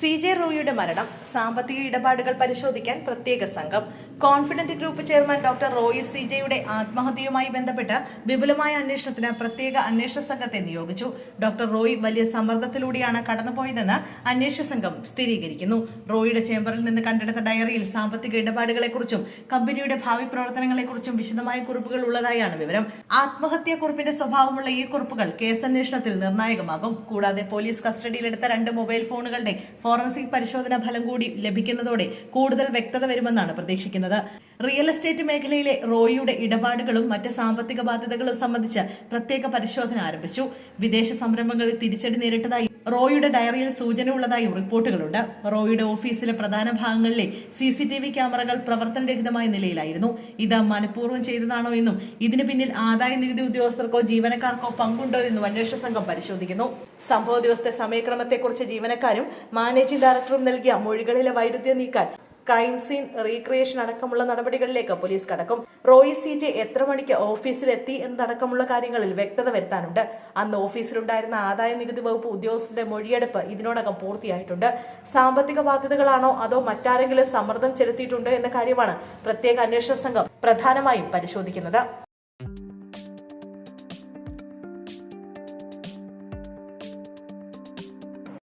C J റോയിയുടെ മരണം സാമ്പത്തിക ഇടപാടുകൾ പരിശോധിക്കാൻ പ്രത്യേക സംഘം confident group chairman doctor Roy C ജെയുടെ ആത്മഹത്യയുമായി ബന്ധപ്പെട്ട് വിപുലമായ അന്വേഷണത്തിന് പ്രത്യേക അന്വേഷണ സംഘത്തെ നിയോഗിച്ചു. ഡോക്ടർ റോയി വലിയ സമ്മർദ്ദത്തിലൂടെയാണ് കടന്നുപോയതെന്ന് അന്വേഷണ സംഘം സ്ഥിരീകരിക്കുന്നു. റോയിയുടെ ചേംബറിൽ നിന്ന് കണ്ടെടുത്ത ഡയറിയിൽ സാമ്പത്തിക ഇടപാടുകളെക്കുറിച്ചും കമ്പനിയുടെ ഭാവി പ്രവർത്തനങ്ങളെക്കുറിച്ചും വിശദമായ കുറിപ്പുകൾ ഉള്ളതായാണ് വിവരം. ആത്മഹത്യാ കുറിപ്പിന്റെ സ്വഭാവമുള്ള ഈ കുറിപ്പുകൾ കേസന്വേഷണത്തിൽ നിർണായകമാകും. കൂടാതെ പോലീസ് കസ്റ്റഡിയിലെടുത്ത രണ്ട് മൊബൈൽ ഫോണുകളുടെ ഫോറൻസിക് പരിശോധനാ ഫലം കൂടി ലഭിക്കുന്നതോടെ കൂടുതൽ വ്യക്തത വരുമെന്നാണ് പ്രതീക്ഷിക്കുന്നത്. റിയൽ എസ്റ്റേറ്റ് മേഖലയിലെ റോയിയുടെ ഇടപാടുകളും മറ്റ് സാമ്പത്തിക ബാധ്യതകളും സംബന്ധിച്ച് പ്രത്യേക പരിശോധന ആരംഭിച്ചു. വിദേശ സംരംഭങ്ങളിൽ തിരിച്ചടി നേരിട്ടതായി റോയിയുടെ ഡയറിയിൽ സൂചന ഉള്ളതായും റിപ്പോർട്ടുകളുണ്ട്. റോയിയുടെ ഓഫീസിലെ പ്രധാന ഭാഗങ്ങളിലെ സി സി ടി വി ക്യാമറകൾ പ്രവർത്തനരഹിതമായ നിലയിലായിരുന്നു. ഇത് മനഃപൂർവം ചെയ്തതാണോ എന്നും ഇതിന് പിന്നിൽ ആദായ നികുതി ഉദ്യോഗസ്ഥർക്കോ ജീവനക്കാർക്കോ പങ്കുണ്ടോ എന്നും അന്വേഷണ സംഘം പരിശോധിക്കുന്നു. സംഭവ ദിവസത്തെ സമയക്രമത്തെക്കുറിച്ച് ജീവനക്കാരും മാനേജിംഗ് ഡയറക്ടറും നൽകിയ മൊഴികളിലെ വൈരുദ്ധ്യം നീക്കാൻ ക്രൈം സീൻ റീക്രിയേഷൻ അടക്കമുള്ള നടപടികളിലേക്ക് പോലീസ് കടക്കും. റോയി സി ജെ എത്ര മണിക്ക് ഓഫീസിലെത്തി എന്നതടക്കമുള്ള കാര്യങ്ങളിൽ വ്യക്തത വരുത്താനുണ്ട്. അന്ന് ഓഫീസിലുണ്ടായിരുന്ന ആദായ നികുതി വകുപ്പ് ഉദ്യോഗസ്ഥരുടെ മൊഴിയെടുപ്പ് ഇതിനോടകം പൂർത്തിയായിട്ടുണ്ട്. സാമ്പത്തിക ബാധ്യതകളാണോ അതോ മറ്റാരെങ്കിലും സമ്മർദ്ദം ചെലുത്തിയിട്ടുണ്ടോ എന്ന കാര്യമാണ് പ്രത്യേക അന്വേഷണ സംഘം പ്രധാനമായും പരിശോധിക്കുന്നത്.